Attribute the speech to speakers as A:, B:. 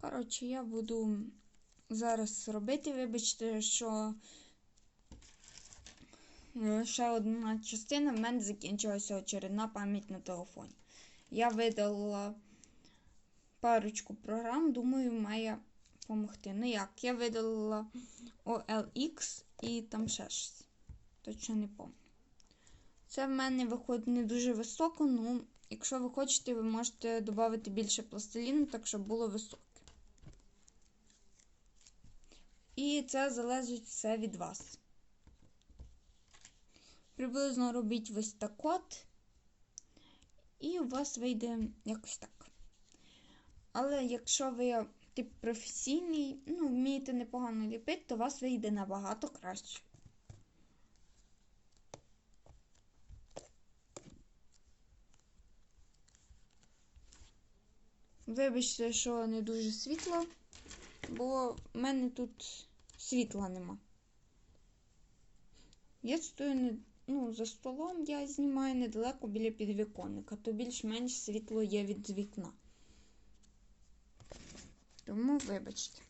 A: Коротше, я буду зараз робити. Вибачте, що е, ще одна частина в мене закінчилася очередна пам'ять на телефоні. Я видалила парочку програм, думаю, має допомогти. Ну як, я видалила OLX і там ще щось. Точно не пам'ятаю. Це в мене виходить не дуже високо, ну, якщо ви хочете, ви можете додати більше пластиліну, так щоб було високе. І це залежить все від вас. Приблизно робіть ось так от, і у вас вийде якось так. Але якщо ви тип професійний, ну, вмієте непогано ліпити, то у вас вийде набагато краще. Вибачте, що не дуже світло, бо в мене тут світла нема. Я стою не, ну, за столом, я знімаю недалеко біля підвіконника, то більш-менш світло є від вікна. Тому вибачте.